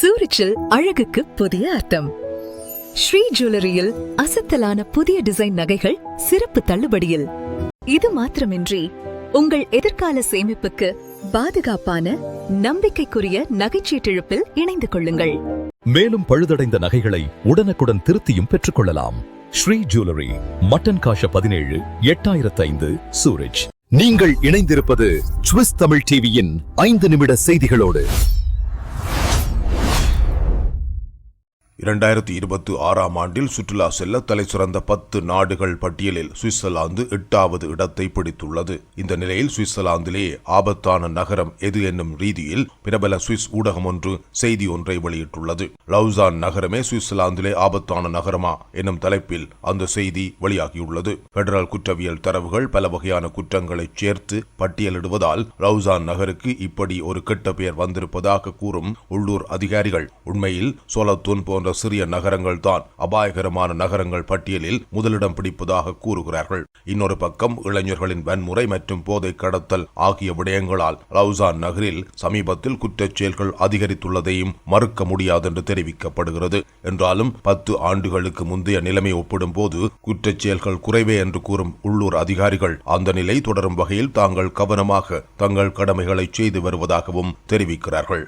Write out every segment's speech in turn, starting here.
சூரிச்சில் அழகுக்கு புதிய அர்த்தம். ஸ்ரீ ஜுவல்லரியில் அசத்தலான புதிய டிசைன் நகைகள் சிறப்பு தள்ளுபடியில். இது மாத்திரமின்றி உங்கள் எதிர்கால சேமிப்புக்கு பாதுகாப்பான நம்பிக்கைக்குரிய நகைச்சீட்டிழப்பில் இணைந்து கொள்ளுங்கள். மேலும் பழுதடைந்த நகைகளை உடனுக்குடன் திருத்தியும் பெற்றுக்கொள்ளலாம் ஸ்ரீ ஜுவல்லரி மட்டன் காஷ பதினேழு எட்டாயிரத்து ஐந்து சூரஜ் நீங்கள் இணைந்திருப்பது சுவிஸ் தமிழ் டிவியின் ஐந்து நிமிட செய்திகளோடு. இரண்டாயிரத்தி இருபத்தி ஆறாம் ஆண்டில் சுற்றுலா செல்ல தலை சிறந்த பத்து நாடுகள் பட்டியலில் சுவிட்சர்லாந்து எட்டாவது இடத்தை பிடித்துள்ளது. இந்த நிலையில் சுவிட்சர்லாந்திலே ஆபத்தான நகரம் எது என்னும் ரீதியில் பிரபல சுவிஸ் ஊடகம் ஒன்று செய்தி ஒன்றை வெளியிட்டுள்ளது. லவுசான் நகரமே சுவிட்சர்லாந்திலே ஆபத்தான நகரமா என்னும் தலைப்பில் அந்த செய்தி வெளியாகியுள்ளது. பெடரல் குற்றவியல் தரவுகள் பல வகையான குற்றங்களை சேர்த்து பட்டியலிடுவதால் லவுசான் நகருக்கு இப்படி ஒரு கெட்ட பெயர் வந்திருப்பதாக கூறும் உள்ளூர் அதிகாரிகள். உண்மையில் சோலத்தூன் போன்ற சிறிய நகரங்கள் தான் அபாயகரமான நகரங்கள் பட்டியலில் முதலிடம் பிடிப்பதாக கூறுகிறார்கள். இன்னொரு பக்கம் இளைஞர்களின் வன்முறை மற்றும் போதை கடத்தல் ஆகிய விடயங்களால் லவுசான் நகரில் சமீபத்தில் குற்றச் செயல்கள் அதிகரித்துள்ளதையும் மறுக்க முடியாது என்று தெரிவிக்கப்படுகிறது. என்றாலும் பத்து ஆண்டுகளுக்கு முந்தைய நிலைமை ஒப்பிடும்போது குற்றச் செயல்கள் குறைவே என்று கூறும் உள்ளூர் அதிகாரிகள் அந்த நிலை தொடரும் வகையில் தாங்கள் கவனமாக தங்கள் கடமைகளை செய்து வருவதாகவும் தெரிவிக்கிறார்கள்.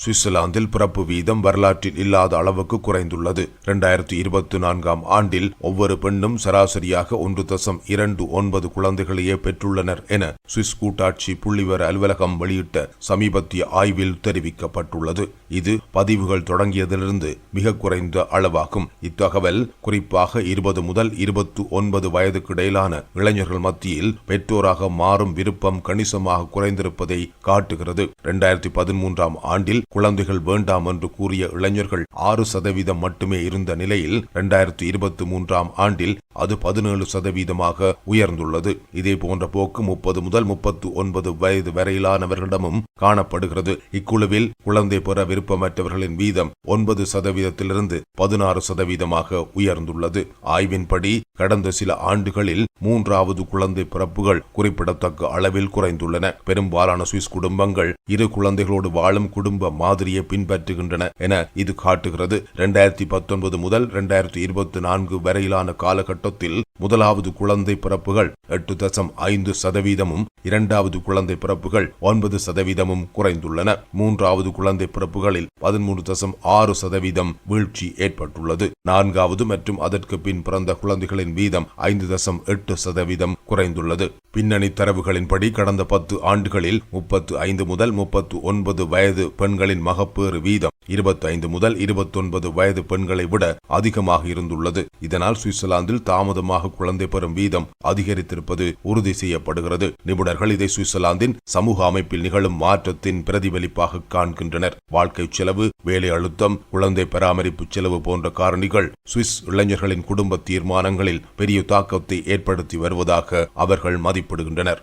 சுவிட்சர்லாந்தில் பிறப்பு வீதம் வரலாற்றில் இல்லாத அளவுக்கு குறைந்துள்ளது. இரண்டாயிரத்தி இருபத்தி நான்காம் ஆண்டில் ஒவ்வொரு பெண்ணும் சராசரியாக ஒன்று தசம் இரண்டு ஒன்பது குழந்தைகளையே பெற்றுள்ளனர் என சுவிஸ் கூட்டாட்சி புள்ளிவர அலுவலகம் வெளியிட்ட சமீபத்திய ஆய்வில் தெரிவிக்கப்பட்டுள்ளது. இது பதிவுகள் தொடங்கியதிலிருந்து மிக குறைந்த அளவாகும். இத்தகவல் குறிப்பாக இருபது முதல் இருபத்தி ஒன்பது வயதுக்கு இடையிலான இளைஞர்கள் மத்தியில் பெற்றோராக மாறும் விருப்பம் கணிசமாக குறைந்திருப்பதை காட்டுகிறது. இரண்டாயிரத்தி பதிமூன்றாம் ஆண்டில் குழந்தைகள் வேண்டாம் என்று கூறிய இளைஞர்கள் ஆறு சதவீதம் மட்டுமே இருந்த நிலையில் இரண்டாயிரத்தி இருபத்தி மூன்றாம் ஆண்டில் அது பதினேழு சதவீதமாக உயர்ந்துள்ளது. இதே போன்ற போக்கு முப்பது முதல் முப்பத்து ஒன்பது வயது வரையிலானவர்களிடமும் காணப்படுகிறது. இக்குழுவில் குழந்தை பெற விருப்பமற்றவர்களின் வீதம் ஒன்பது சதவீதத்திலிருந்து பதினாறு சதவீதமாக உயர்ந்துள்ளது. ஆய்வின்படி கடந்த சில ஆண்டுகளில் மூன்றாவது குழந்தை பிறப்புகள் குறிப்பிடத்தக்க அளவில் குறைந்துள்ளன. பெரும்பாலான சுவிஸ் குடும்பங்கள் இரு குழந்தைகளோடு வாழும் குடும்ப மாதிரியை பின்பற்றுகின்றன என இது காட்டுகிறது. இரண்டாயிரத்தி பத்தொன்பது முதல் இரண்டாயிரத்தி இருபத்தி நான்கு வரையிலான காலகட்டம் காலகட்டத்தில் முதலாவது குழந்தை பிறப்புகள் எட்டு தசம் ஐந்து சதவீதமும் இரண்டாவது குழந்தை பிறப்புகள் ஒன்பது சதவீதமும் குறைந்துள்ளன. மூன்றாவது குழந்தை பிறப்புகளில் பதிமூன்று தசம் ஆறு சதவீதம் வீழ்ச்சி ஏற்பட்டுள்ளது. நான்காவது மற்றும் அதற்கு பின் பிறந்த குழந்தைகளின் வீதம் ஐந்து தசம் எட்டு சதவீதம் குறைந்துள்ளது. பின்னணி தரவுகளின்படி கடந்த பத்து ஆண்டுகளில் முப்பத்து ஐந்து முதல் முப்பத்து ஒன்பது வயது பெண்களின் மகப்பேறு வீதம் இருபத்தி ஐந்து முதல் இருபத்தொன்பது வயது பெண்களை விட அதிகமாக இருந்துள்ளது. இதனால் சுவிட்சர்லாந்தில் தாமதமாக குழந்தை பெறும் வீதம் அதிகரித்திருப்பது உறுதி செய்யப்படுகிறது. நிபுணர்கள் இதை சுவிட்சர்லாந்தின் சமூக அமைப்பில் நிகழும் மாற்றத்தின் பிரதிபலிப்பாக காண்கின்றனர். வாழ்க்கை செலவு வேலை அழுத்தம் குழந்தை பராமரிப்பு செலவு போன்ற காரணிகள் சுவிஸ் இளைஞர்களின் குடும்ப தீர்மானங்களில் பெரிய தாக்கத்தை ஏற்படுத்தி வருவதாக அவர்கள் மதிப்பிடுகின்றனர்.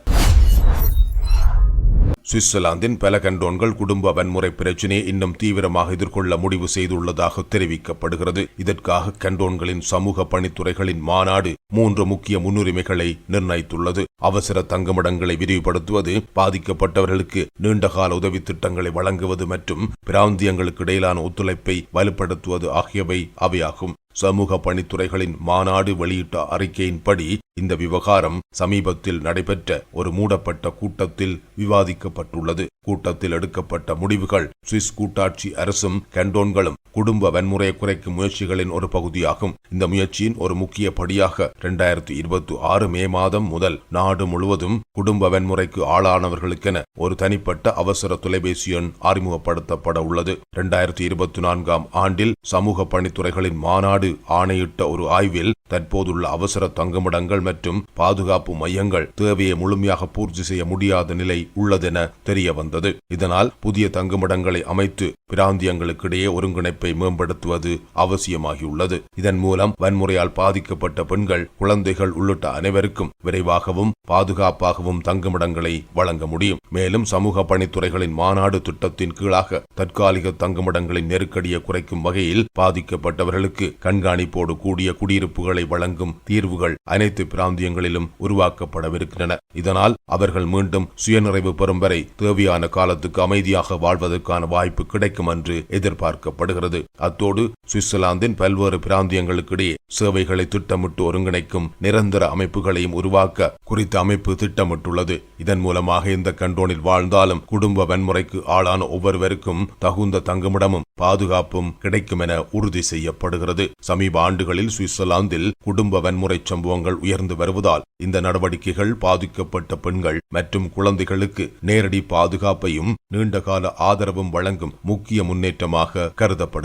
சுவிட்சர்லாந்தின் பல கண்டோன்கள் குடும்ப வன்முறை பிரச்சினையை இன்னும் தீவிரமாக எதிர்கொள்ள முடிவு செய்துள்ளதாக தெரிவிக்கப்படுகிறது. இதற்காக கண்டோன்களின் சமூக பணித்துறைகளின் மாநாடு மூன்று முக்கிய முன்னுரிமைகளை நிர்ணயித்துள்ளது. அவசர தங்குமிடங்களை விரிவுபடுத்துவது பாதிக்கப்பட்டவர்களுக்கு நீண்டகால உதவி திட்டங்களை வழங்குவது மற்றும் பிராந்தியங்களுக்கு இடையிலான ஒத்துழைப்பை வலுப்படுத்துவது ஆகியவை அவையாகும். சமூக பணித்துறைகளின் மாநாடு வெளியிட்ட அறிக்கையின்படி இந்த விவகாரம் சமீபத்தில் நடைபெற்ற ஒரு மூடப்பட்ட கூட்டத்தில் விவாதிக்கப்பட்டுள்ளது. கூட்டத்தில் எடுக்கப்பட்ட முடிவுகள் சுவிஸ் கூட்டாட்சி அரசும் கண்டோன்களும் குடும்ப வன்முறையை குறைக்கும் முயற்சிகளின் ஒரு பகுதியாகும். இந்த முயற்சியின் ஒரு முக்கிய படியாக இரண்டாயிரத்தி இருபத்தி ஆறு மே மாதம் முதல் நாடு முழுவதும் குடும்ப வன்முறைக்கு ஆளானவர்களுக்கென ஒரு தனிப்பட்ட அவசர தொலைபேசி எண் அறிமுகப்படுத்தப்பட உள்ளது. இரண்டாயிரத்தி இருபத்தி நான்காம் ஆண்டில் சமூக பணித்துறைகளின் மாநாடு ஆணையிட்ட ஒரு ஆய்வில் தற்போதுள்ள அவசர தங்குமிடங்கள் மற்றும் பாதுகாப்பு மையங்கள் தேவையை முழுமையாக பூர்த்தி செய்ய முடியாத நிலை உள்ளதென தெரிய வந்தது இதனால் புதிய தங்குமிடங்களை அமைத்து பிராந்தியங்களுக்கிடையே ஒருங்கிணைப்பு மேம்படுத்துவது அவசியமாகியுள்ளது. இதன் மூலம் வன்முறையால் பாதிக்கப்பட்ட பெண்கள் குழந்தைகள் உள்ளிட்ட அனைவருக்கும் விரைவாகவும் பாதுகாப்பாகவும் தங்குமிடங்களை வழங்க முடியும். மேலும் சமூக பணித்துறைகளின் மாநாடு திட்டத்தின் கீழாக தற்காலிக தங்குமிடங்களின் நெருக்கடியை குறைக்கும் வகையில் பாதிக்கப்பட்டவர்களுக்கு கண்காணிப்போடு கூடிய குடியிருப்புகளை வழங்கும் தீர்வுகள் அனைத்து பிராந்தியங்களிலும் உருவாக்கப்படவிருக்கின்றன. இதனால் அவர்கள் மீண்டும் சுயநிறைவு பெறும் வரை தேவையான காலத்துக்கு அமைதியாக வாழ்வதற்கான வாய்ப்பு கிடைக்கும் என்று எதிர்பார்க்கப்படுகிறது. அத்தோடு சுவிட்சர்லாந்தின் பல்வேறு பிராந்தியங்களுக்கிடையே சேவைகளை திட்டமிட்டு ஒருங்கிணைக்கும் நிரந்தர அமைப்புகளையும் உருவாக்க குறித்த அமைப்பு திட்டமிட்டுள்ளது. இதன் மூலமாக இந்த கண்டோனில் வாழ்ந்தாலும் குடும்ப வன்முறைக்கு ஆளான ஒவ்வொருவருக்கும் தகுந்த தங்குமிடமும் பாதுகாப்பும் கிடைக்கும் என உறுதி செய்யப்படுகிறது. சமீப ஆண்டுகளில் சுவிட்சர்லாந்தில் குடும்ப வன்முறை சம்பவங்கள் உயர்ந்து வருவதால் இந்த நடவடிக்கைகள் பாதிக்கப்பட்ட பெண்கள் மற்றும் குழந்தைகளுக்கு நேரடி பாதுகாப்பையும் நீண்டகால ஆதரவும் வழங்கும் முக்கிய முன்னேற்றமாக கருதப்படுகிறது.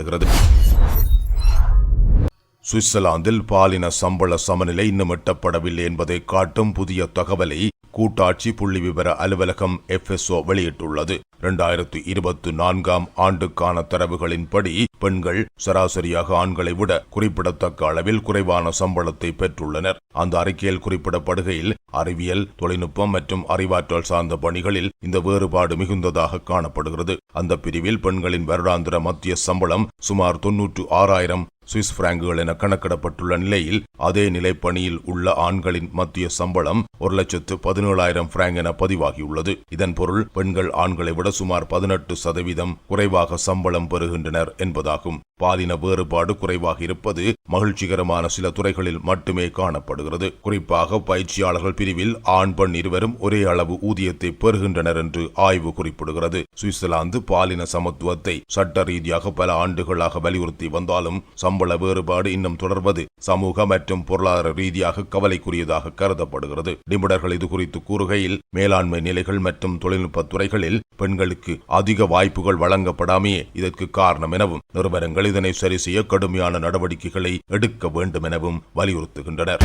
சுவிட்சர்லாந்தில் பாலின சம்பள சமநிலை இன்னும் எட்டப்படவில்லை என்பதை காட்டும் புதிய தகவலை கூட்டாட்சி புள்ளி விவர அலுவலகம் எஃப்எஸ்ஓ வெளியிட்டுள்ளது. இரண்டாயிரத்து இருபத்தி நான்காம் ஆண்டுக்கான தரவுகளின்படி பெண்கள் சராசரியாக ஆண்களை விட குறிப்பிடத்தக்க அளவில் குறைவான சம்பளத்தை பெற்றுள்ளனர். அந்த அறிக்கையில் குறிப்பிடப்படுகையில் அறிவியல் தொழில்நுட்பம் மற்றும் அறிவாற்றல் சார்ந்த பணிகளில் இந்த வேறுபாடு மிகுந்ததாக காணப்படுகிறது. அந்த பிரிவில் பெண்களின் வருடாந்திர மத்திய சம்பளம் சுமார் தொன்னூற்று ஆறாயிரம் சுவிஸ் பிராங்குகள் என கணக்கிடப்பட்டுள்ள நிலையில் அதே நிலைப்பணியில் உள்ள ஆண்களின் மத்திய சம்பளம் ஒரு லட்சத்து பதினேழாயிரம் பிராங்க் என பதிவாகியுள்ளது. இதன் பொருள் பெண்கள் ஆண்களை விட சுமார் பதினெட்டு சதவீதம் குறைவாக சம்பளம் பெறுகின்றனர் என்பதாகும். பாலின வேறுபாடு குறைவாக இருப்பது மகிழ்ச்சிகரமான சில துறைகளில் மட்டுமே காணப்படுகிறது. குறிப்பாக பயிற்சியாளர்கள் பிரிவில் ஆண் பெண் இருவரும் ஒரே அளவு ஊதியத்தை பெறுகின்றனர் என்று ஆய்வு குறிப்பிடுகிறது. சுவிட்சர்லாந்து பாலின சமத்துவத்தை சட்ட ரீதியாக பல ஆண்டுகளாக வலியுறுத்தி வந்தாலும் சம்பள வேறுபாடு இன்னும் தொடர்வது சமூக மற்றும் பொருளாதார ரீதியாக கவலைக்குரியதாக கருதப்படுகிறது. நிபுணர்கள் இது குறித்து கூறுகையில் மேலாண்மை நிலைகள் மற்றும் தொழில்நுட்ப துறைகளில் பெண்களுக்கு அதிக வாய்ப்புகள் வழங்கப்படாமையே இதற்கு காரணம் எனவும் நிறுவனங்கள் இதனை சரி செய்ய கடுமையான நடவடிக்கைகளை எடுக்க வேண்டும் எனவும் வலியுறுத்துகின்றனர்.